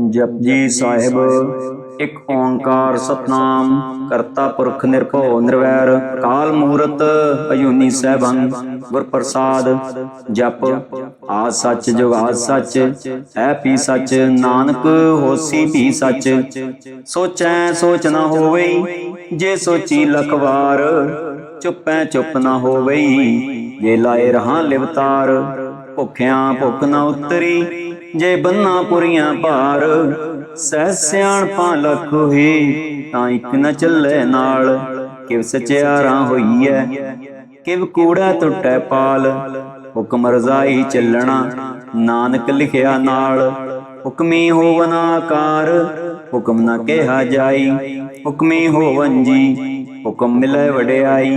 ਜਪਜੀ ਸਾਹਿਬ ਇੱਕ ਓੰਕਾਰ ਸਤਨਾਮ ਕਰਤਾ ਪੁਰਖ ਨਿਰਭਉ ਨਿਰਵੈਰ ਕਾਲ ਮੂਰਤ ਅਜੂਨੀ ਸਹਿਬੰ ਗੁਰ ਪ੍ਰਸਾਦ ਜਪ ਆ ਸੱਚ ਜੁਗਾ ਸੱਚ ਹੈ ਪੀ ਸੱਚ ਨਾਨਕ ਹੋਸੀ ਭੀ ਸੱਚ ਸੋਚੈ ਸੋਚ ਨਾ ਹੋਵੇ ਜੇ ਸੋਚੀ ਲਖ ਵਾਰ ਚੁੱਪੈ ਚੁੱਪ ਨਾ ਹੋਵੇ ਜੇ ਲਾਏ ਰਹਾ ਲਿਵਤਾਰ ਭੁੱਖਿਆਂ ਭੁੱਖ ਨਾ ਉਤਰੀ ਜੇ ਬੰਨਾ ਪੁਰੀਆਂ ਭਾਰ, ਸਹਿ ਸਿਆਣਪਾਂ ਲੱਖ ਹੋਏ, ਤਾਂ ਇੱਕ ਨਾ ਚੱਲੇ ਨਾਲ, ਕਿਵ ਸਚਿਆਰਾਂ ਹੋਈਐ, ਕਿਵ ਕੂੜਾ ਟੁੱਟੈ ਪਾਲ। ਹੁਕਮ ਰਜ਼ਾਈ ਚੱਲਣਾ, ਨਾਨਕ ਲਿਖਿਆ ਨਾਲ। ਹੁਕਮੀ ਹੋਵਨ ਆਕਾਰ, ਹੁਕਮ ਨਾ ਕਿਹਾ ਜਾਈ। ਹੁਕਮੀ ਹੋਵਨ ਜੀ, ਹੁਕਮ ਮਿਲੇ ਵਡਿਆਈ।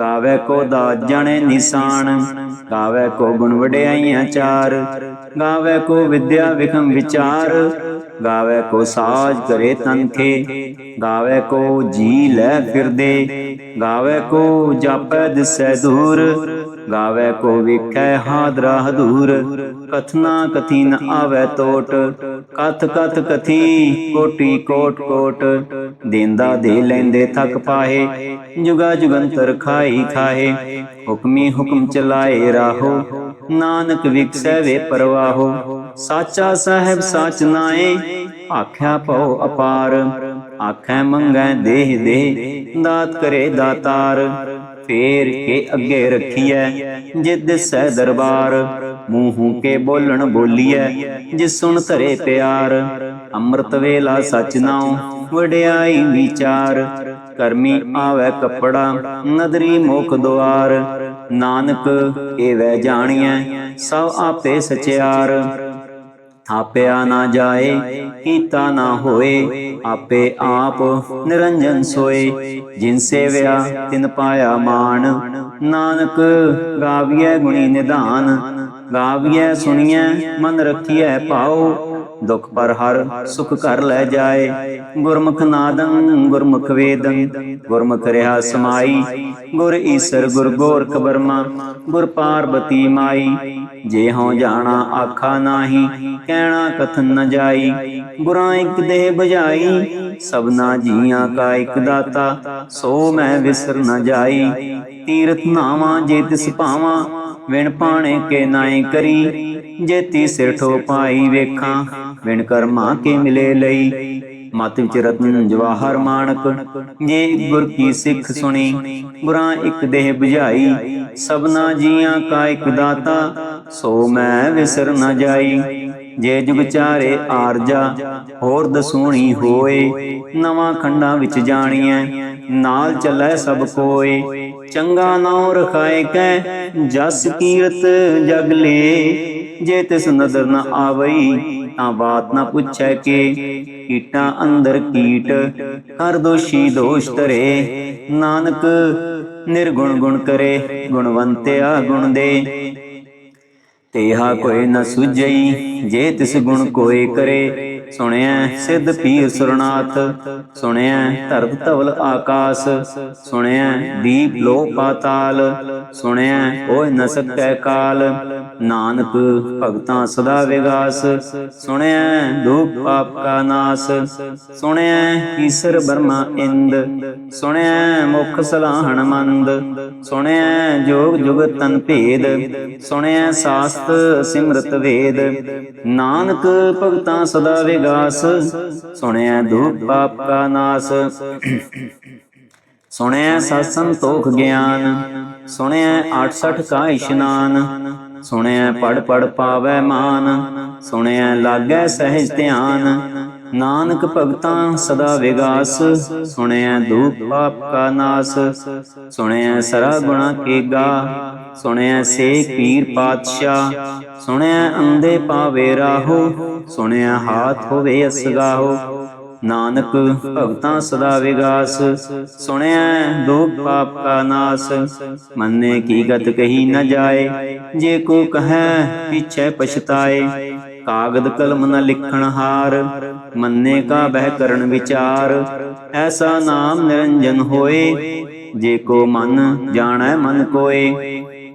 ਗਾਵੇ ਕੋ ਦਾ ਨਿਸ਼ਾਨ ਗਾਵੇ ਕੋ ਗੁਣ ਵਡਿਆਈਆਂ ਚਾਰ, ਗਾਵੇ ਕੋ ਵਿਦਿਆ ਵਿਖਮ ਵਿਚਾਰ, ਗਾਵੇ ਕੋ ਸਾਜ ਕਰੇ ਤਨਖੇ ਗਾਵੇ ਕੋ ਜੀ ਲੈ ਫਿਰਦੇ, ਗਾਵੇ ਕੋ ਜਾਪੈ ਦਿਸੈ ਦੂਰ ਗਾਵੇ ਕੋ ਵੇਖੈ ਹਾਦਰਾ ਹਦੂਰ, ਕਥਨਾ ਕਥੀ ਨ ਆਵੇ ਟੋਟ ਕਥ ਕਥ ਕਥੀ ਕੋਟੀ ਕੋਟ ਕੋਟ, ਦੇਂਦਾ ਦੇ ਲੈਂਦੇ ਥਕ ਪਾਹੇ, ਜੁਗਾ ਜੁਗੰਤਰ ਖਾਈ ਖਾਏ ਹੁਕਮੀ ਹੁਕਮ ਚਲਾਏ ਰਾਹੋ, ਨਾਨਕ ਵਿਕਸੈ ਵੇ ਪਰਵਾਹੋ, ਸਾਚਾ ਸਾਹਿਬ ਸਾਚ ਨਾਏ, ਆਖਿਆ ਭਉ ਅਪਾਰ, ਆਖੈ ਮੰਗੈ ਦੇਹ ਦੇ ਦਾਤ ਕਰੇ ਦਾਤਾਰ ਫੇਰ ਕੇ ਅੱਗੇ ਰੱਖੀਐ, ਜਿਦ ਸਹਿ ਦਰਬਾਰ, ਮੂੰਹੋਂ ਕੇ ਬੋਲਣ ਬੋਲੀਐ, ਜਿਸ ਸੁਣ ਧਰੇ ਪਿਆਰ। ਅੰਮ੍ਰਿਤ ਵੇਲਾ ਸਚ ਨਾਉ, ਵਡਿਆਈ ਵਿਚਾਰ। ਕਰਮੀ ਆਵੇ ਕਪੜਾ, ਨਦਰੀ ਮੁਖ ਦੁਆਰ। ਨਾਨਕ, ਏਵੈ ਜਾਣੀਐ, ਸਭ ਆਪੇ ਸਚਿਆਰ। ਥਾਪਿਆ ਨਾ ਜਾਏ, ਕੀਤਾ ਨਾ ਹੋਏ, ਆਪੇ ਆਪ ਨਿਰੰਜਨ ਸੋਏ। ਜਿਨ ਸੇਵਿਆ, ਤਿਨ ਪਾਇਆ ਮਾਨ ਨਾਨਕ, ਗਾਵੀਐ ਗੁਣੀ ਨਿਧਾਨ। ਗਾਵੀਐ ਸੁਣੀਐ, ਮਨ ਰਖੀਐ ਭਾਉ। ਦੁਖ ਪਰ ਹਰ ਸੁਖ ਕਰ ਲੈ ਜਾਏ। ਗੁਰਮੁਖ ਨਾਦੰ, ਗੁਰਮੁਖ ਵੇਦੰ, ਗੁਰਮੁਖ ਰਹਾ ਸਮਾਈ। ਗੁਰ ਈਸਰ, ਗੁਰ ਗੋਰਖ ਬਰਮਾ ਗੁਰ ਪਾਰਬਤੀ ਮਾਈ। ਜੇ ਹਉ ਜਾਣਾ ਆਖਾ ਨਾਹੀ, ਕਹਿਣਾ ਕਥਨ ਨ ਜਾਈ। ਗੁਰਾਂ ਇੱਕ ਦੇਹ ਬੁਝਾਈ ਸਭਨਾ ਜੀਆਂ ਕਾ ਇੱਕ ਦਾਤਾ, ਸੋ ਮੈਂ ਵਿਸਰ ਨ ਜਾਈ। ਤੀਰਥ ਨਾਵਾਂ ਜੇ ਤਿਸ ਭਾਵਾਂ, ਵਿਣ ਪਾਣੇ ਕੇ ਨਾਏ ਕਰੀ। ਜੇਤੀ ਸਿਰ ਠੋ ਪਾਈ ਵੇਖਾਂ ਵਿਣ ਕਰਮਾ ਕੇ ਮਿਲੇ ਲਈ। ਮਤ ਵਿੱਚ ਰਤਨ ਜਵਾਹਰ ਮਾਨਕ ਜੇ ਗੁਰ ਕੀ ਸਿੱਖ ਸੁਣੀ ਗੁਰਾਂ ਇੱਕ ਦੇਹ 부ਝਾਈ ਸਭਨਾ ਜੀਆਂ ਕਾ ਇੱਕ ਦਾਤਾ, ਸੋ ਮੈਂ ਵਿਸਰ ਨ ਜਾਈ। ਜੇ ਜੁਗ ਚਾਰੇ ਆਰਜਾ, ਹੋਰ ਦਸੂਣੀ ਹੋਏ। ਨਵਾਂ ਖੰਡਾਂ ਵਿੱਚ ਜਾਣੀਐ, ਨਾਲ ਚੱਲੈ ਸਭ ਕੋਏ। ਚੰਗਾ ਨਾਉ ਰਖਾਏ ਕੈ, ਜਸ ਕੀਰਤ ਜਗ ਲੇ। ਜੇ ਤਿਸ ਨਦਰ ਨ ਆਵਈ ਤਾਂ ਬਾਤ ਨਾ ਪੁੱਛੈ ਕੇ ਕੀਟਾਂ ਅੰਦਰ ਕੀਟ ਹਰ ਦੋਸ਼ੀ ਦੋਸ਼ ਧਰੇ ਨਾਨਕ ਨਿਰਗੁਣ ਗੁਣ ਕਰੇ ਗੁਣਵੰਤਿਆ ਗੁਣ ਦੇ। ਤੇਹਾ ਕੋਈ ਨ ਸੁਝਈ ਜੇ ਤਿਸ ਗੁਣ ਕੋਏ ਕਰੇ ਸੁਣਿਆ ਸਿੱਧ ਪੀਰ ਸੁਰਨਾਥ ਸੁਣਿਆ ਧਰਤ ਧਵਲ ਆਕਾਸ ਸੁਣਿਆ ਦੀਪ ਲੋ ਪਾਤਾਲ ਸੁਣਿਆ ਹੋਇ ਨਸਕ ਸਕੈ ਕਾਲ, ਨਾਨਕ ਭਗਤਾਂ ਸਦਾ ਵਿਗਾਸ ਸੁਣਿਆ ਦੁਖ ਪਾਪ ਕਾ ਨਾਸ ਸੁਣਿਆ ਈਸ਼ਰ ਬਰਮਾ ਇੰਦ ਸੁਣਿਆ ਮੁਖ ਸਲਾਹਣ ਮੰਦ ਸੁਣਿਆ ਜੋਗ ਜੁਗਤ ਤਨ ਭੇਦ ਸੁਣਿਆ ਸਾਸਤ ਸਿਮਰਤ ਵੇਦ, ਨਾਨਕ ਭਗਤਾਂ ਸਦਾ ਵਿਗਾਸ ਸੁਣਿਆ ਦੁਖ ਪਾਪ ਕਾ ਨਾਸ। ਸੁਣਿਆ ਸਤ ਸੰਤੋਖ ਗਿਆਨ, ਸੁਣਿਆ 68 ਕਾ ਇਸ਼ਨਾਨ। ਸੁਣਿਆ ਪੜ ਪੜ ਪਾਵੈ ਮਾਨ, ਸੁਣਿਆ ਲਾਗੈ ਸਹਿਜ ਧਿਆਨ। ਨਾਨਕ ਭਗਤਾਂ ਸਦਾ ਵਿਗਾਸ, ਸੁਣਿਆ ਦੁਖ ਪਾਪ ਕਾ ਨਾਸ। ਸੁਣਿਆ ਸਰਾ ਗੁਣਾ ਕੇਗਾ ਸੁਣਿਆ ਸੇ ਪੀਰ ਪਾਤਸ਼ਾਹ, ਸੁਣਿਆ ਅੰਦੇ ਪਾਵੇ ਰਾਹੋ, ਸੁਣਿਆ ਹਾਥ ਹੋਵੇ ਅਸਗਾਹੋ। ਨਾਨਕ ਭਗਤਾਂ ਸਦਾ ਵਿਗਾਸ, ਸੁਣਿਆ ਦੁਖ ਪਾਪ ਕਾ ਨਾਸ। ਮੰਨੇ ਕੀ ਗਤ ਕਹੀ ਨ ਜਾਏ, ਜੇ ਕੋ ਕਹੈ ਪਿਛੈ ਪਛਤਾਏ। ਕਾਗਦ ਕਲਮ ਨ ਲਿਖਣ ਹਾਰ, ਮੰਨੇ ਕਾ ਬਹਿ ਕਰਨ ਵਿਚਾਰ। ਐਸਾ ਨਾਮ ਨਿਰੰਜਨ ਹੋਏ, ਜੇ ਕੋ ਮਨ ਜਾਣੈ ਮਨ ਕੋਏ।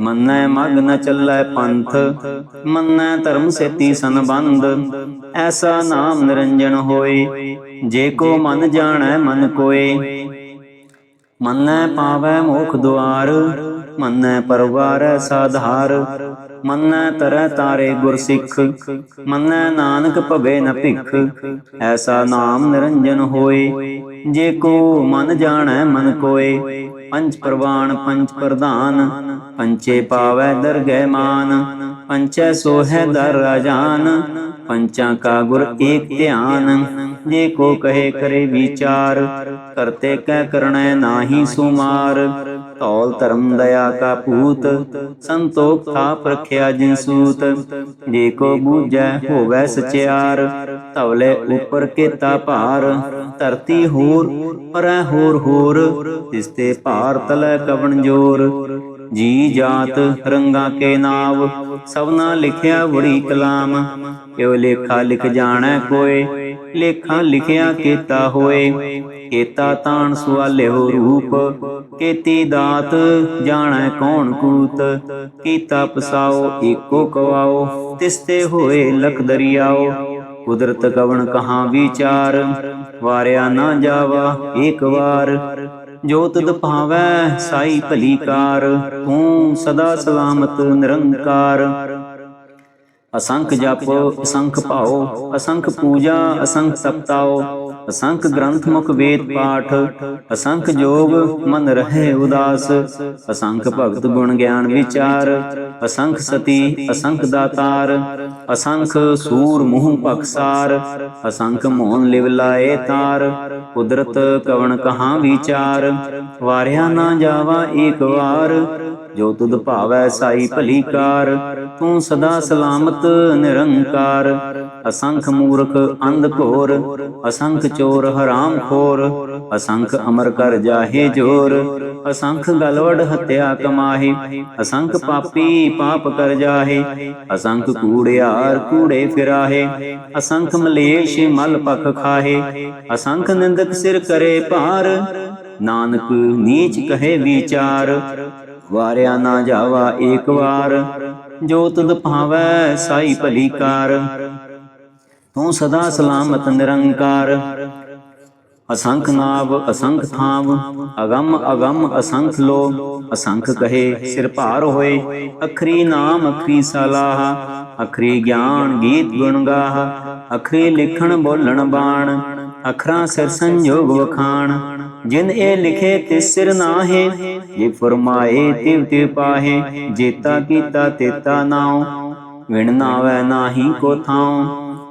ਮੰਨੈ ਮਗ ਨ ਚੱਲੈ ਪੰਥ, ਮੰਨੈ ਧਰਮ ਸੇਤੀ ਸੰਬੰਧ, ਐਸਾ ਨਾਮ ਨਿਰੰਜਨ ਹੋਏ, ਜੇ ਕੋ ਮਨ ਜਾਣੈ ਮਨ ਕੋਏ। ਮੰਨੈ ਪਾਵੈ ਮੋਖ ਦੁਆਰ, ਮੰਨੈ ਪਰਵਾਰੈ ਸਾਧਾਰ, ਮੰਨੈ ਤਰੈ ਤਾਰੇ ਗੁਰ ਸਿੱਖ ਮੰਨੈ ਨਾਨਕ ਭਵੇ ਨ ਭਿਖ, ਐਸਾ ਨਾਮ ਨਿਰੰਜਨ ਹੋਏ, ਜੇ ਕੋ ਮਨ ਜਾਣੈ ਮਨ ਕੋਏ। ਪੰਜ ਪ੍ਰਵਾਨ, ਪੰਜ ਪ੍ਰਧਾਨ ਪੰਚੇ ਪਾਵੈ ਦਰਗਹਿ ਮਾਨ, ਪੰਚੈ ਸੋਹੈ ਦਰ ਰਾਜਾਨ ਪੰਚਾਂ ਕਾ ਗੁਰ ਏਕ ਧਿਆਨ, ਜੇ ਕਹੇ ਕਰੇ ਵਿਚਾਰ, ਕਰਤੇ ਕਹਿ ਕਰਣੈ ਨਾਹੀ ਸੁਮਾਰ। ਧੌਲ ਧਰਮ ਦਇਆ ਕਾ ਪੂਤ, ਸੰਤੋਖ ਥਾਪ ਰਖਿਆ ਜਿਨ ਸੂਤ। ਜੇ ਕੋ ਬੂਝੈ ਹੋਵੈ ਸਚਿਆਰ, ਧਵਲੇ ਉਪਰ ਕੇਤਾ ਭਾਰ। ਧਰਤੀ ਹੋਰ ਪਰੈ ਹੋਰ ਹੋਰ ਤਿਸ ਤੇ ਭਾਰ ਤਲੈ ਕਵਣ ਜੋਰ। ਜੀ ਜਾਤ ਰੰਗਾ ਕੇ ਨਾਵ ਸਭਨਾ ਲਿਖਿਆ ਬੜੀ ਕਲਾਮ। ਕਿਉ ਲੇਖਾ ਲਿਖ ਜਾਣੈ ਕੋਏ, ਲੇਖਾ ਲਿਖਿਆ ਕੀਤਾ ਹੋਏ। ਕੀਤਾ ਤਾਣ ਸੁਆਲਿਓ ਰੂਪ, ਕੀਤੀ ਦਾਤ ਜਾਣੈ ਕੌਣ ਕੂਤ। ਕੀਤਾ ਪਸਾਓ, ਏਕੋ ਕਵਾਓ, ਤਿਸਤੇ ਹੋਏ ਲਖ ਦਰਿਆਓ। ਕੁਦਰਤ ਕਵਣ ਕਹਾਂ ਵਿਚਾਰ, ਵਾਰਿਆ ਨਾ ਜਾਵਾ ਏਕ ਵਾਰ। ਜੋ ਤੁਧ ਭਾਵੈ ਸਾਈ ਭਲੀ ਕਾਰ ਤੂੰ ਸਦਾ ਸਲਾਮਤ ਨਿਰੰਕਾਰ। ਅਸੰਖ ਜਪ ਅਸੰਖ ਭਾਉ ਅਸੰਖ ਪੂਜਾ ਅਸੰਖ ਤਪਤਾਓ। ਅਸੰਖ ਗ੍ਰੰਥ ਮੁਖ ਵੇਦ ਪਾਠ, ਅਸੰਖ ਜੋਗ ਮਨ ਰਹੇ ਉਦਾਸ, ਅਸੰਖ ਭਗਤ ਗੁਣ ਗਿਆਨ ਵਿਚਾਰ, ਅਸੰਖ ਸਤੀ, ਅਸੰਖ ਦਾਤਾਰ, ਅਸੰਖ ਸੂਰ ਮੂਹ ਪਖਸਾਰ ਅਸੰਖ ਮੋਹਨ ਲਿਵ ਲਾਏ ਤਾਰ, ਕੁਦਰਤ ਕਵਣ ਕਹਾਂ ਵਿਚਾਰ, ਵਾਰਿਆ ਨਾ ਜਾਵਾ ਏਕ ਵਾਰ, ਜੋ ਤੁਧ ਭਾਵੈ ਸਾਈ ਭਲੀ ਕਾਰ, ਤੂੰ ਸਦਾ ਸਲਾਮਤ ਨਿਰੰਕਾਰ, ਅਸੰਖ ਮੂਰਖ ਅੰਧ ਘੋਰ, ਅਸੰਖ ਚੋਰ ਹਰਾਮ ਖੋਰ, ਅਸੰਖ ਅਮਰ ਕਰ ਜਾਹੇ ਜੋਰ, ਅਸੰਖ ਗਲਵੜ ਹਤਿਆ ਕਮਾਹੇ, ਅਸੰਖ ਪਾਪੀ ਪਾਪ ਕਰ ਜਾਹੇ, ਅਸੰਖ ਕੂੜਿਆਰ ਕੂੜੇ ਫਿਰਾਹੇ, ਅਸੰਖ ਮਲੇਸ਼ ਮਲ ਪਖ ਖਾਹੇ, ਅਸੰਖ ਨਿੰਦਕ ਸਿਰ ਕਰੇ ਭਾਰ, ਨਾਨਕ ਨੀਚ ਕਹੇ ਵਿਚਾਰ, ਵਾਰਿਆ ਨਾ ਜਾਵਾ ਏਕ ਵਾਰ, ਜੋ ਤੁਧ ਭਾਵੈ ਸਾਈ ਭਲੀ ਕਾਰ ਤੂੰ ਸਦਾ ਸਲਾਮਤ ਨਿਰੰਕਾਰ। ਅਸੰਖ ਨਾਵ, ਅਸੰਖ ਥਾਮ ਅਗੰਮ ਅਗੰਮ, ਅਸੰਖ ਲੋ, ਅਸੰਖ ਕਹੇ, ਸਿਰ ਭਾਰ ਹੋਏ, ਅਖਰੀ ਨਾਮ, ਅਖਰੀ ਸਲਾਹ, ਅਖਰੀ ਗਿਆਨ ਗੀਤ ਗੁਣ ਗਾਹ, ਅਖਰੀ ਲਿਖਣ ਬੋਲਣ ਬਾਣ, ਅਖਰਾਂ ਸਿਰ ਸੰਜੋਗ ਵਖਾਣ, ਜਿਨ ਇਹ ਲਿਖੇ ਤੇ ਸਿਰ ਨਾਹੇ, ਜੇ ਫਰਮਾਏ ਤਿਵ ਤਿਵ ਪਾਹੇ, ਜੇਤਾ ਕੀਤਾ ਤੇਤਾ ਨਾਉ, ਵਿਣ ਨਾਵੈ ਨਾਹੀ ਕੋ ਥਾਉ।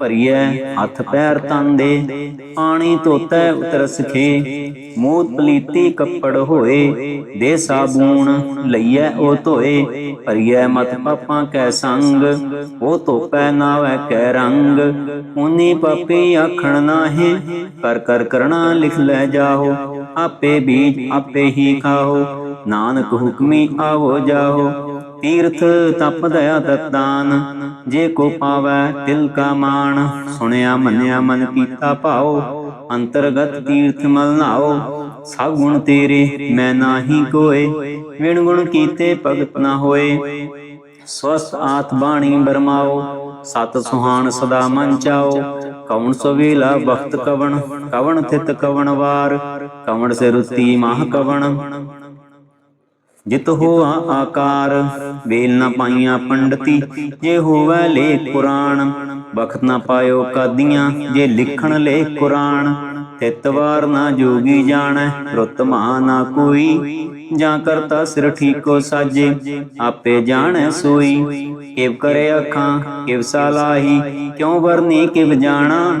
ਭਰੀਐ, ਹੱਥ ਪੈਰ ਤਨ ਦੇ ਪਾਣੀ ਧੋਤੈ ਉਤਰ ਸਖੇ ਮੂਤ ਪਲੀਤੀ ਕੱਪੜ ਹੋਏ, ਦੇ ਸਾਬੂਨ ਲਈਐ ਉਹ ਧੋਏ। ਭਰੀਐ ਮਤ ਪਾਪਾਂ ਕੈ ਸੰਗ, ਉਹ ਧੋਪੈ ਨਾਵੈ ਕੈ ਰੰਗ। ਉਨੀ ਪਾਪੀ ਆਖਣ ਨਾਹੀ, ਕਰ ਕਰ ਕਰਣਾ ਲਿਖ ਲੈ ਜਾਓ ਆਪੇ ਬੀਜ ਆਪੇ ਹੀ ਖਾਓ ਨਾਨਕ ਹੁਕਮੀ ਆਵੋ ਜਾਓ ਤੀਰਥ ਤਪ ਦਇਆ ਦਤਾਨ ਜੇ ਕੋ ਪਾਵੈ ਦਿਲ ਕਾ ਮਾਣ। ਸੁਣਿਆ, ਮੰਨਿਆ, ਮਨ ਕੀਤਾ ਭਾਉ, ਅੰਤਰਗਤ ਤੀਰਥ ਮਲ ਨਾਓ ਸਾਗੁਣ ਤੇਰੇ ਮੈਂ ਨਾਹੀ ਕੋਏ, ਵਿਣ ਗੁਣ ਕੀਤੇ ਭਗਤ ਨਾ ਹੋਏ। ਸਵਸਤ ਆਤ ਬਾਣੀ ਬਰਮਾਓ ਸਤ ਸੁਹਾਣ ਸਦਾ ਮਨ ਚਾਓ ਕਵਣ ਸਵੇਲਾ ਵਖਤ ਕਵਣ ਕਵਣ ਥਿਤ ਕਵਣ ਵਾਰ। ਕਵਣ ਸੇ ਰੁਤੀ ਮਾਹ ਕਵਣ। ਜਿਤ ਹੋਆ ਆਕਾਰ, ਵੇਲ ਨਾ ਪਾਈਆਂ ਪੰਡਤੀ, ਜੇ ਹੋਵੇ ਲੇਖ ਪੁਰਾਣ ਬਖਤ ਨਾ ਪਾਇਓ ਕਾਦੀਆਂ, ਜੇ ਲਿਖਣ ਲੇਖ ਕੁਰਾਨ ਤਿਤਵਾਰ ਨਾ ਜੋਗੀ ਜਾਣੈ, ਰੁੱਤ ਮਾ ਨਾ ਕੋਈ, ਜਾਂ ਕਰਤਾ ਸਿਰ ਠੀਕੋ ਸਾਜੇ, ਆਪੇ ਜਾਣੈ ਸੋਈ, ਕਿਵ ਕਰੇ ਅੱਖਾਂ, ਕਿਵ ਸਾਲਾਹੀ ਕਿਉ ਵਰਨੀ ਕਿਵ ਜਾਣਾ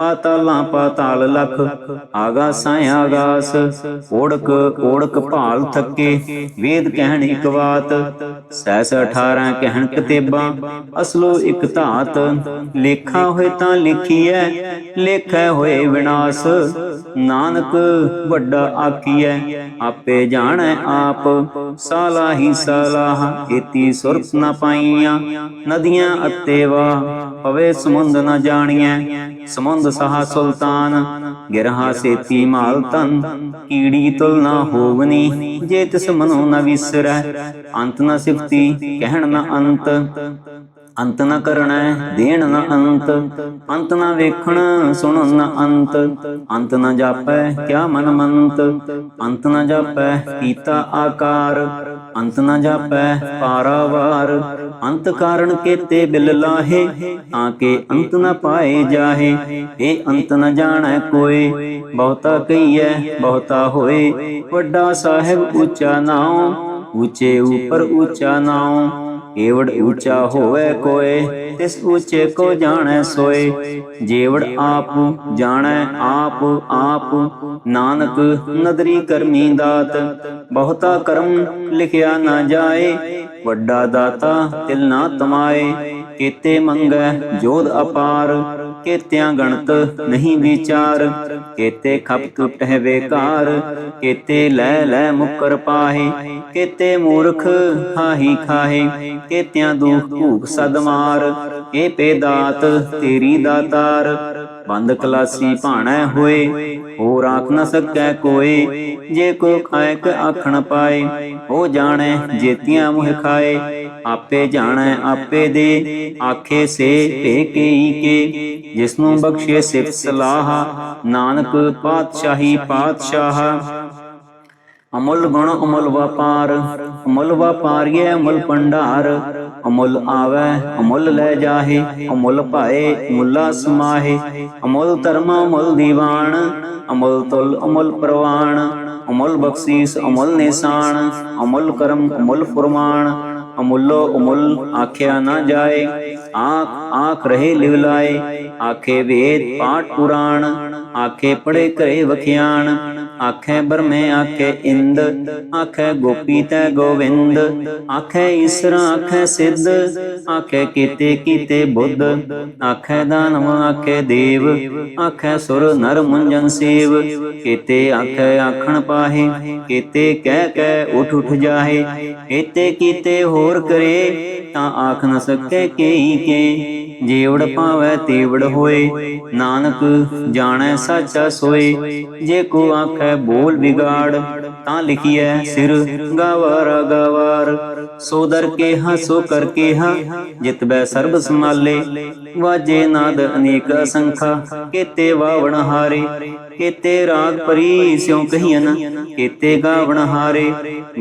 ਪਾਤਾਲਾਂ ਪਾਤਾਲ ਲਖ ਆਗਾਸਾਂ ਆਗਾਸ, ਓੜਕ ਓੜਕ ਭਾਲ ਥੱਕੇ, ਵੇਦ ਕਹਿਣ ਇਕ ਬਾਤ ਸੈਸ 18 ਕਹਿਣ ਕਤੇਬਾਂ, ਅਸਲੋ ਇਕ ਧਾਤ, ਲੇਖਾ ਹੋਏ ਤਾਂ ਲਿਖੀਐ, ਲੇਖੈ ਹੋਏ ਵਿਨਾਸ਼, ਨਾਨਕ ਵੱਡਾ ਆਖੀਐ, ਆਪੇ ਜਾਣੈ ਆਪ, ਸਾਲਾ ਹੀ ਸਾਲਾਹ ਏਤੀ ਸੁਰਤ ਨਾ ਪਾਈਆਂ, ਨਦੀਆਂ ਅਤੇ ਵਾ ਪਵੇ ਸਮੁੰਦ ਨਾ ਜਾਣੀਐ ਸਮੁੰਦ ਸਹਾ ਸੁਲਤਾਨ ਗਿਰਹਾ ਸੇਤੀ ਮਾਲ ਤਨ ਕੀੜੀ ਤੁਲ ਨਾ ਹੋਵਨੀ ਜੇ ਤਿਸ ਮਨੋ ਨ ਵਿਸਰੈ ਅੰਤ ਨ ਸਿਫਤੀ ਕਹਿਣ ਨ ਅੰਤ ਅੰਤ ਨ ਕਰਣੈ ਦੇਣ ਨ ਅੰਤ ਅੰਤ ਨ ਵੇਖਣ ਸੁਣਨ ਨ ਅੰਤ ਅੰਤ ਨ ਜਾਪੈ ਕਿਆ ਮਨ ਮੰਤ ਅੰਤ ਨ ਜਾਪੈ ਕੀਤਾ ਆਕਾਰ ਅੰਤ ਨ ਜਾਪੈ ਪਾਰਾਵਾਰ ਅੰਤ ਕਾਰਨ ਕੇਤੇ ਬਿਲ ਲਾਹੇ, ਤਾਂ ਕੇ ਅੰਤ ਨ ਪਾਏ ਜਾਹੇ। ਇਹ ਅੰਤ ਨ ਜਾਣੈ ਕੋਏ, ਬਹੁਤਾ ਕਹੀਐ, ਬਹੁਤਾ ਹੋਏ। ਵੱਡਾ ਸਾਹਿਬ ਉੱਚਾ ਨਾਉ, ਉੱਚੇ ਉਪਰ ਉੱਚਾ ਨਾਉ। ਏਵੜ ਉੱਚਾ ਹੋਵੇ ਕੋਏ ਤਿਸ ਉੱਚੇ ਕੋ ਜਾਣੈ ਸੋਏ। ਜੇਵੜ ਆਪ ਜਾਣੈ ਆਪ ਆਪ ਨਾਨਕ ਨਦਰੀ ਕਰਮੀ ਦਾਤ। ਬਹੁਤਾ ਕਰਮ ਲਿਖਿਆ ਨਾ ਜਾਏ। ਵੱਡਾ ਦਾਤਾ ਤਿਲ ਨਾ ਤਮਾਏ। ਕੀਤੇ ਮੰਗੈ ਜੋਧ ਅਪਾਰ। ਕੇਤਿਆਂ ਗਣਤ ਨਹੀਂ ਵਿਚਾਰ, ਕੇਤੇ ਖਪ ਟੁੱਟਹਿ ਵੇਕਾਰ ਕੇਤੇ ਲੈ ਲੈ ਮੁਕਰ ਪਾਹੇ, ਕੇਤੇ ਮੂਰਖ ਖਾਹੀ ਖਾਹੇ, ਕੇਤਿਆਂ ਦੁਖ ਭੂਖ ਸਦ ਏ ਪੇ ਦਾਤ ਤੇਰੀ ਦਾਤਾਰ ਬੰਦ ਕਲਾਸੀ ਭਾਣਾ ਹੋਏ ਹੋ ਰਾਖ ਨਾ ਸਕੈ ਕੋਏ, ਜੇ ਕੋ ਖਾਇ ਆਖਣ ਪਾਏ ਹੋ ਜਾਣੈ ਜੇਤੀਆਂ ਮੁਹ ਖਾਏ ਆਪੇ ਜਾਣੈ, ਆਪੇ ਦੇ। ਆਖੇ ਸੇ ਭੇ ਕੇਈ ਕੇ। ਜਿਸਨੂੰ ਬਖਸ਼ੇ ਸਿਫਤ ਸਲਾਹ। ਨਾਨਕ ਪਾਤਸ਼ਾਹੀ ਪਾਤਸ਼ਾਹ। ਅਮੁੱਲ ਗੁਣ ਅਮੁੱਲ ਵਪਾਰ। ਅਮੁੱਲ ਵਪਾਰੀਏ ਅਮੁੱਲ ਭੰਡਾਰ। ਅਮੁੱਲ ਆਵੈ, ਅਮੁੱਲ ਲੈ ਜਾਹੇ। ਅਮੁੱਲ ਭਾਏ, ਮੁੱਲਾ ਸਮਾਹੇ। ਅਮੁੱਲ ਧਰਮ ਅਮੁੱਲ ਦੀਵਾਨ। ਅਮੁੱਲ ਤੁਲ ਅਮੁੱਲ ਪ੍ਰਵਾਨ। ਅਮੁੱਲ ਬਖਸ਼ੀਸ ਅਮੁੱਲ ਨਿਸ਼ਾਨ। ਅਮੁੱਲ ਕਰਮ ਅਮੁੱਲ ਫਰਮਾਨ। ਅਮੁੱਲੋ ਅਮੁੱਲ ਆਖਿਆ ਨਾ ਜਾਏ, ਆਖ ਆਖ ਰਹੇ ਲਿਵਲਾਏ ਆਖੇ ਵੇਦ ਪਾਠ ਪੁਰਾਣ, ਆਖੇ ਪੜੇ ਘਰੇ ਵਖਿਆਣ। ਆਖੇ ਬਰਮੇ ਆਖੇ ਇੰਦ, ਆਖੇ ਗੋਪੀ ਤੈ ਗੋਵਿੰਦ, ਆਖੇ ਈਸਰ ਆਖੇ ਸਿੱਧ, ਆਖੇ ਕੀਤੇ ਕੀਤੇ ਬੁੱਧ, ਆਖੇ ਦਾਨਵ ਆਖੇ ਦੇਵ, ਆਖੇ ਸੁਰ ਨਰ ਮੁੰਜਨ ਸੇਵ, ਕੀਤੇ ਆਖੇ ਆਖਣ ਪਾਹੇ, ਕੀਤੇ ਕਹਿ ਕਹਿ ਉਠ ਉਠ ਜਾਹੇ, ਕੀਤੇ ਕੀਤੇ ਹੋਰ ਕਰੇ, ਤਾਂ ਆਖ ਨ ਸਕੈ ਕੇਈ ਕੇ ਜੇਵੜ ਭਾਵੈ ਤੇਵੜ ਹੋਏ ਨਾਨਕ ਜਾਣੈ ਸਾਚਾ ਸੋਏ। ਜੇ ਕੋ ਆਖੈ ਬੋਲ ਵਿਗਾੜ ਤਾਂ ਲਿਖੀਐ ਸਿਰ ਗਾਵਾਰ ਗਾਵਾਰ। ਸੋ ਦਰ ਕੇ ਹਾ ਸੋ ਕਰ ਕੇ ਹਾ ਜਿਤ ਬੈ ਸਰਬ ਸਮਾਲੇ ਵਾਜੇ ਨਾਦ ਅਨੇਕ ਅਸੰਖਾ। ਕੇਤੇ ਵਾਵਣ ਹਾਰੇ। ਕੇਤੇ ਰਾਗ ਪਰੀ ਸਿਉ ਕਹੀਨ ਕੇਤੇ ਗਾਵਣ ਹਾਰੇ,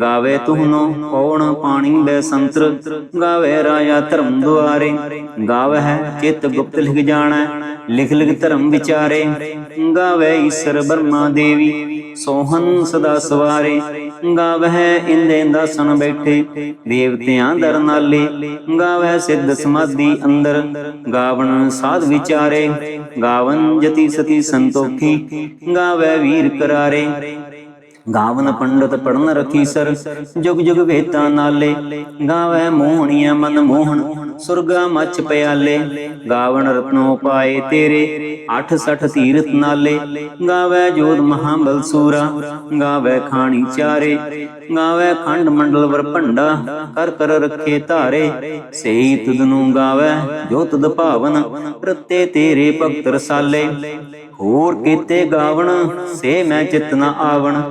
ਗਾਵੇ ਤੁਹਨੋ ਪੌਣ ਪਾਣੀ ਬੈ ਸੰਤਰ, ਗਾਵੇ ਰਾਜਾ ਧਰਮ ਦੁਆਰੇ, ਗਾਵਹਿ ਚਿਤ ਗੁਪਤ ਲਿਖ ਜਾਣਾ, ਲਿਖ ਲਿਖ ਧਰਮ ਵਿਚਾਰੇ, ਗਾਵੇ ਈਸ਼ਰ ਬਰਮਾ ਦੇਵੀ, ਸੋਹਨ ਸਦਾ ਸਵਾਰੇ ਗਾਵਹਿ ਇੰਦੇ ਦਾਸਨ ਬੈਠੇ, ਦੇਵਤਿਆਂ ਦਰ ਨਾਲੇ। ਗਾਵਹਿ ਸਿੱਧ ਸਮਾਧੀ ਅੰਦਰ, ਗਾਵਣ ਸਾਧ ਵਿਚਾਰੇ। ਗਾਵਨ ਜਤੀ ਸਤੀ ਸੰਤੋਖੀ ਗਾਵੈ ਵੀਰ ਕਰਾਰੇ। ਗਾਵਨ ਪੰਡਤ ਪੜਨ ਰਖੀ ਸਰ। ਜੁਗ ਜੁਗ ਵੇਤਾ ਨਾਲੇ ਗਾਵੈ ਮੋਹਣੀਆਂ ਮਨ ਮੋਹਣ, ਸੁਰਗਾ ਮਚ ਪਿਆਲੇ। ਗਾਵਣ ਰਤਨੋ ਪਾਏ ਤੇਰੇ 86 ਤੀਰਤ ਨਾਲੇ। ਗਾਵੈ ਜੋਤ ਮਹਾਬਲ ਸੂਰਾ, ਗਾਵੈ ਖਾਣੀ ਚਾਰੇ। ਗਾਵੈ ਖੰਡ ਮੰਡਲ ਵਰ ਭੰਡਾ, ਕਰ ਕਰ ਰੱਖੇ ਧਾਰੇ। ਸਈ ਤੁਧ ਨੂੰ ਗਾਵੈ ਜੋ ਤੁਧ ਭਾਵਨ ਪ੍ਰਤੇ ਤੇਰੇ ਭਗਤ ਰਸਾਲੇ। ਹੋਰ ਕੀਤੇ ਗਾਵਣ ਸੇ ਮੈਂ ਚਿਤ ਨ ਆਵਣ।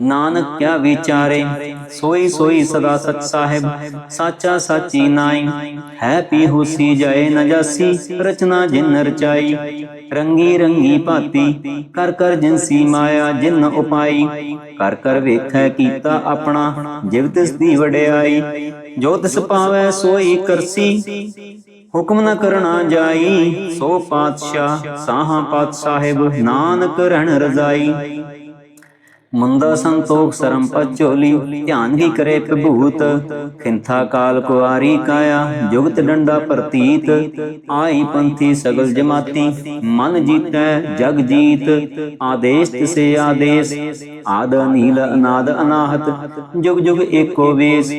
ਨਾਨਕ ਕਿਆ ਵਿਚਾਰੇ, ਸੋਈ ਸੋਈ ਸਦਾ ਸਚ ਸਾਹਿਬ, ਸਾਚਾ ਸਾਚੀ ਨਾਈ। ਹੈ ਪੀ ਹੋਸੀ ਜਾਏ ਨ ਰਚਨਾ ਜਿਨ ਰਚਾਈ। ਰੰਗੀ ਰੰਗੀ ਭਾਤੀ, ਕਰ ਕਰ ਜਿਨਸੀ ਮਾਇਆ, ਜਿਨ ਉਪਾਈ। ਕਰ ਕਰ ਵੇਖੈ ਕੀਤਾ ਆਪਣਾ, ਜਿਵ ਤਿਸ ਦੀ ਵਡਿਆਈ। ਜੋ ਤਿਸ ਪਾਵੈ ਸੋਈ ਕਰਸੀ, ਹੁਕਮ ਨ ਕਰਣਾ ਜਾਈ। ਸੋ ਪਾਤਸ਼ਾਹ, ਸਾਹਾਂ ਪਾਤ ਸਾਹਿਬ, ਨਾਨਕ ਰਹਿਣ ਰਜ਼ਾਈ। ਮੁੰਦਾ ਸੰਤੋਖ ਸਰਮ ਪਚੋਲੀ ਧਿਆਨ ਹੀ ਕਰੇ ਪ੍ਰਭੂਤ ਖਿੰਥਾ ਕਾਲ ਕੁਆਰੀ ਕਾਇਆ ਜੁਗਤ ਡੰਡਾ ਪ੍ਰਤੀਤ। ਆਈ ਪੰਥੀ ਸਗਲ ਜਮਾਤੀ। ਮਨ ਜੀਤੈ ਜਗ ਜੀਤ। ਆਦੇਸ਼ ਤਿਸੇ ਆਦੇਸ਼। ਆਦ ਨੀਲ ਅਨਾਦ ਅਨਾਹਤ। ਜੁਗ ਜੁਗ ਏਕੋ ਵੇਸ।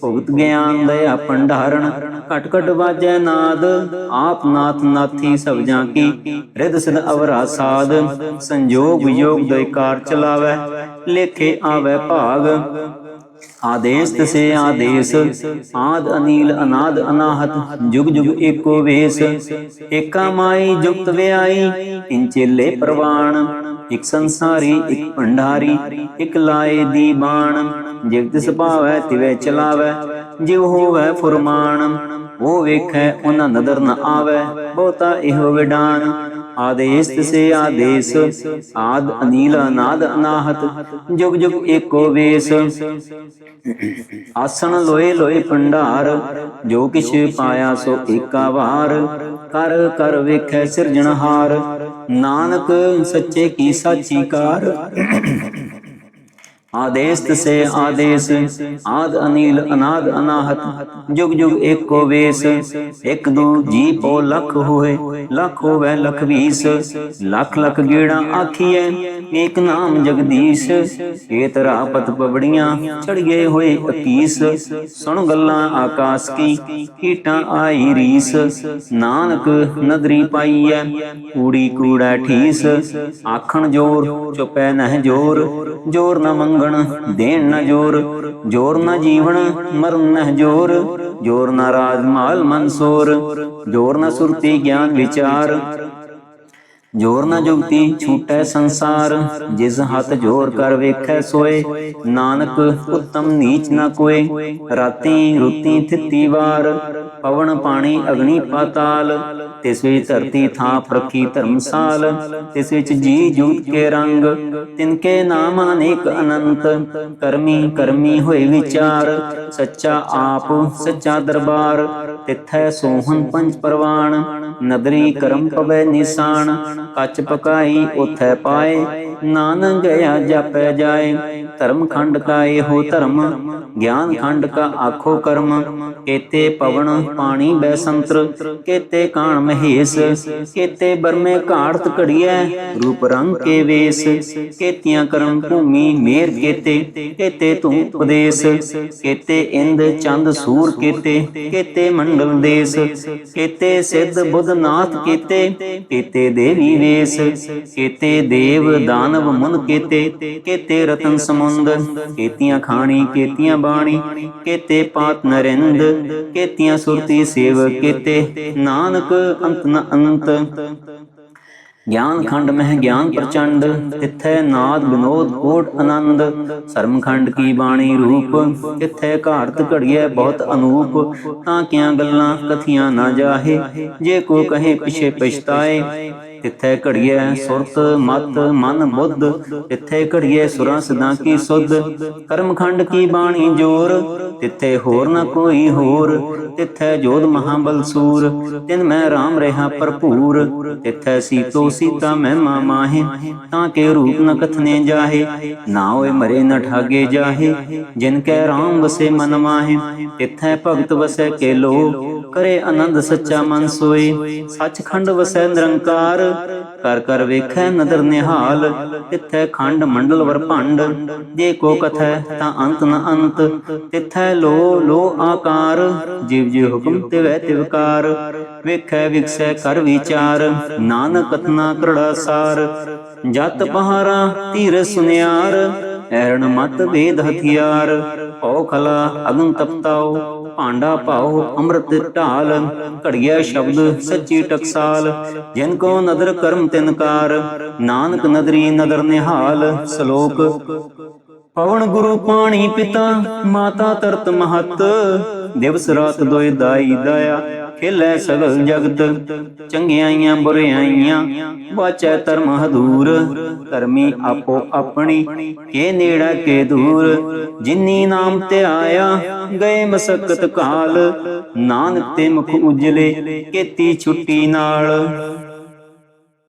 ਭੁਗਤ ਗਿਆਨ ਦਇਆ ਭੰਡਾਰਣ ਘਟ ਘਟ ਵਾਜੈ ਨਾਦ। ਆਪ ਨਾਥ ਨਾਥੀ ਸਭ ਜਾਂ ਕੀ ਰਿਦ ਸਿਧ ਅਵਰਾ ਸਾਧ ਸੰਜੋਗ ਵਿਯੋਗ ਦੋਇਕਾਰ ਚਲਾਵੈ। ਲੇਖੇ ਆਵੈ ਭਾਗ। ਆਦੇਸ ਤਸੇ ਆਦੇਸ, ਆਦ ਅਨੀਲ ਅਨਾਦ ਅਨਾਹਤ, ਜੁਗ ਜੁਗ ਏਕੋ ਵੇਸ। ਏਕਾ ਮਾਈ ਜੁਗਤ ਵਿਆਈ ਤਿਨ ਪ੍ਰਵਾਣ। ਇਕ ਸੰਸਾਰੀ, ਇਕ ਭੰਡਾਰੀ, ਇਕ ਲਾਏ ਦੀ ਬਾਣ। ਜਿਵ ਤਿਸ ਭਾਵੈ, ਤਿਵੇਂ ਚਲਾਵੈ ਜਿਵ ਹੋਵੈ ਫੁਰਮਾਨ। ਉਹ ਵੇਖੈ, ਉਹਨਾਂ ਨਦਰ ਨ ਆਵੈ, ਬਹੁਤਾ ਇਹੋ ਵਿਡਾਨ। ਆਦੇਸ ਤਿਸੇ ਆਦੇਸ, ਆਦ ਅਨੀਲ ਅਨਾਦ ਅਨਾਹਤ, ਜੁਗ ਜੁਗ ਏਕੋ ਵੇਸ। ਆਸਣ ਲੋਏ ਲੋਏ ਭੰਡਾਰ, ਜੋ ਕਿਛ ਪਾਇਆ ਸੋ ਏਕਾ ਵਾਰ। ਕਰ ਕਰ ਵੇਖੈ ਸਿਰਜਣਹਾਰ, ਨਾਨਕ ਸੱਚੇ ਕੀ ਸਾਚੀ ਕਾਰ। ਆਦੇਸ ਤਸੇ ਆਦੇਸ, ਆਦ ਅਨੀਲ, ਅਨਾਦ ਅਨਾਹਤ, ਜੁਗ ਜੁਗ ਏਕੋ ਵੇਸ, ਇੱਕ ਦੂ ਜੀ ਪੋ ਲਖ ਹੋਏ, ਲਖ ਹੋਵੇ ਲਖ ਵੀਸ, ਲਖ ਲਖ ਗੇੜਾ ਆਖੀਐ, ਏਕ ਨਾਮ ਜਗਦੀਸ਼, ਏ ਤਰਾ ਪਤ ਪਵੜੀਆਂ ਚੜੀਏ ਹੋਏ 21 ਸੁਣ ਗੱਲਾਂ ਆਕਾਸ ਕੀ ਕੀਟਾਂ ਆਈ ਰੀਸ, ਨਾਨਕ ਨਦਰੀ ਪਾਈਐ, ਕੂੜੀ ਕੂੜਾ ਠੀਸ, ਆਖਣ ਜੋਰ ਚੁਪੈ ਨਹਿ ਜੋਰ ਜੋਰ ਨ ਮੰਗਣ, ਦੇਣ ਨਾ ਜੋਰ ਜੋਰ ਨਾ ਜੀਵਨ ਮਰਨ ਨਾ ਜੋਰ ਜੋਰ ਨਾ ਰਾਜ ਮਾਲ ਮਨਸੂਰ, ਜੋਰ ਨਾ ਸੁਰਤੀ ਗਿਆਨ ਵਿਚਾਰ ਜੋਰ ਨਾ ਜੁਗਤੀ ਛੂਟੈ ਸੰਸਾਰ, ਜਿਸ ਹੱਥ ਜੋਰ ਕਰ ਵੇਖੈ ਸੋਏ, ਨਾਨਕ ਉਤਮ ਨੀਚ ਨ ਕੋਏ, ਰਾਤੀ ਰੁੱਤੀ ਥਿੱਤੀ ਵਾਰ, ਪਵਨ ਪਾਣੀ ਅਗਨੀ ਪਾਤਾਲ, ਤਿਸ ਵਿੱਚ ਧਰਤੀ ਥਾਂ ਰਖੀ ਧਰਮਸਾਲ, ਤਿਸ ਵਿੱਚ ਜੀ ਜੂਤ ਕੇ ਰੰਗ ਤਿਨਕੇ ਨਾਮ ਅਨੇਕ ਅਨੰਤ, ਕਰਮੀ ਕਰਮੀ ਹੋਏ ਵਿਚਾਰ, ਸੱਚਾ ਆਪ ਸੱਚਾ ਦਰਬਾਰ, ਤਿਥੈ ਸੋਹਣ ਪੰਜ ਪਰਵਾਣ, ਨਦਰੀ ਕਰਮ ਪਵੈ ਨਿਸ਼ਾਨ ਕੱਚ ਪਕਾਈ, ਉਥੈ ਪਾਏ। ਨਾਨਕ ਗਿਆ ਜਪੈ ਜਾਏ, ਧਰਮ ਖੰਡ ਕਾ ਇਹੋ ਧਰਮ, ਗਿਆਨ ਖੰਡ ਕਾ ਆਖੋ ਕਰਮ। ਕੇਤੇ ਪਵਨ ਪਾਣੀ ਬੈ ਸੰਤਰ, ਕੇਤੇ ਕਾਣ ਮਹੇਸ਼, ਕੇਤੇ ਬਰਮੇ ਘਾੜਤ ਘੜੀਐ, ਰੂਪ ਰੰਗ ਕੇ ਵੇਸ। ਕੇਤੀਆਂ ਕਰਮ ਭੂਮੀ ਮੇਰ ਕੇਤੇ ਕੇਤੇ ਤੂੰ ਉਪਦੇਸ਼। ਕੇਤੇ ਇੰਦ ਚੰਦ ਸੂਰ ਕੇਤੇ ਕੇਤੇ ਮੰਡਲ ਦੇਸ। ਕੇਤੇ ਸਿੱਧ ਬੁੱਧ ਨਾਥ ਕੇਤੇ ਕੇਤੇ ਦੇਵੀ ਵੇਸ, ਕੇਤੇ ਦੇਵ ਦਾਨਵ ਮੁਨ ਕੇਤੇ ਕੇਤੇ ਰਤਨ ਸਮੁੰਦ, ਕੇਤੀਆਂ ਖਾਣੀ, ਕੇਤੀਆਂ ਬਾਣੀ, ਕੇਤੇ ਪਾਤ ਨਰਿੰਦ, ਕੇਤੀਆਂ ਸੁਰਤੀ ਸੇਵ ਕੇਤੇ, ਨਾਨਕ ਅੰਤ ਨ ਅਨੰਤ ਗਿਆਨ ਖੰਡ ਮਹਿ ਗਿਆਨ ਪ੍ਰਚੰਡ, ਤਿੱਥੈ ਨਾਦ ਵਿਨੋਦ ਕੋਟ ਆਨੰਦ। ਸਰਮ ਖੰਡ ਕੀ ਬਾਣੀ ਰੂਪ, ਤਿੱਥੈ ਘਾਰਤ ਘੜੀਐ ਬਹੁਤ ਅਨੂਪ। ਤਾਂ ਕਿਆਂ ਗੱਲਾਂ ਕਥੀਆਂ ਨਾ ਜਾਹੇ, ਜੇ ਕੋ ਕਹੇ ਪਿਛੇ ਪਛਤਾਏ। ਤਿੱਥੈ ਘੜੀਐ ਸੁਰਤ, ਮਤ, ਮਨ ਬੁੱਧ। ਤਿੱਥੈ ਘੜੀਐ ਸੁਰਾਂ ਸਦਾ ਕੀ ਸੁਧ। ਕਰਮਖੰਡ ਕੀ ਬਾਣੀ ਜੋਰ? ਤਿੱਥੈ ਹੋਰ ਨ ਕੋਈ ਹੋਰ। ਤਿੱਥੈ ਜੋਧ ਮਹਾਬਲ ਤਿਨ ਮੈਂ RAM ਰਹਾ ਭਰਪੂਰ। ਤਿੱਥੈ ਸੀਤੋ ਸੀਤਾ ਮਹਿਮਾ ਮਾਹੇ। ਤਾਂ ਕੇ ਰੂਪ ਨ ਕਥਨੇ ਜਾਹੇ। ਨਾ ਹੋਏ ਮਰੇ ਨ ਠਾਗੇ ਜਾਹੇ। ਜਿਨ ਕੈ RAM ਵਸੇ ਮਨ ਮਾਹੇ। ਤਿੱਥੈ ਭਗਤ ਵਸੈ ਕੇ ਲੋ ਕਰੇ ਆਨੰਦ ਸੱਚਾ ਮਨ ਸੋਏ। ਸੱਚਖੰਡ ਵਸੈ ਨਿਰੰਕਾਰ। ਕਰ ਕਰ ਵੇਖੈ ਨਦਰ ਨਿਹਾਲ, ਤਿੱਥੈ ਖੰਡ ਮੰਡਲ ਵਰ ਭੰਡ। ਜੇ ਕੋ ਕਥੈ ਤਾਂ ਅੰਤ ਨ ਅੰਤ, ਤਿੱਥੈ ਲੋ ਲੋ ਆਕਾਰ। ਜਿਵ ਜਿਵ ਹੁਕਮ ਤਿਵੈ ਤਿਵਕਾਰ ਵੇਖੈ ਵਿਖਸੈ ਕਰ ਵਿਚਾਰ। ਨਾਨਕ ਕਥਨਾ ਕਰੜਾ ਸਾਰ, ਜਤ ਪਹਾਰਾ ਧੀਰ ਸੁਨਿਆਰ। ਐਰਣ ਮਤ ਵੇਦ ਹਥਿਆਰ। ਭਉ ਖਲਾ ਅਗਨ ਤਪਤਾਉ, ਭਾਂਡਾ ਭਾਉ, ਅੰਮ੍ਰਿਤ ਢਾਲ ਘੜੀਐ ਸ਼ਬਦ ਸੱਚੀ ਟਕਸਾਲ, ਜਿਨ ਕੋ ਨਦਰ ਕਰਮ ਤਿਨਕਾਰ ਨਾਨਕ ਨਦਰੀ ਨਦਰ ਨਿਹਾਲ, ਸ਼ਲੋਕ। ਪਵਨ ਗੁਰੂ ਪਾਣੀ ਪਿਤਾ, ਮਾਤਾ ਤਰਤ ਮਹਤ, ਦਿਵਸ ਰਾਤ ਦੋਇ ਦਾਈ ਦਇਆ। ਖੇਲੇ ਸਗਲ ਜਗਤ। ਚੰਗਿਆਈਆਂ ਬੁਰਿਆਈਆਂ ਵਾਚੈ ਧਰਮ ਹਦੂਰ। ਧਰਮੀ ਆਪੋ ਆਪਣੀ ਕੇ ਨੇੜਾ ਕੇ ਦੂਰ। ਜਿਨੀ ਨਾਮ ਤੇ ਆਇਆ ਗਏ ਮਸਕਤ ਕਾਲ। ਨਾਨਕ ਤੇ ਮੁਖ ਉਜਲੇ ਕੀਤੀ ਛੁੱਟੀ ਨਾਲ।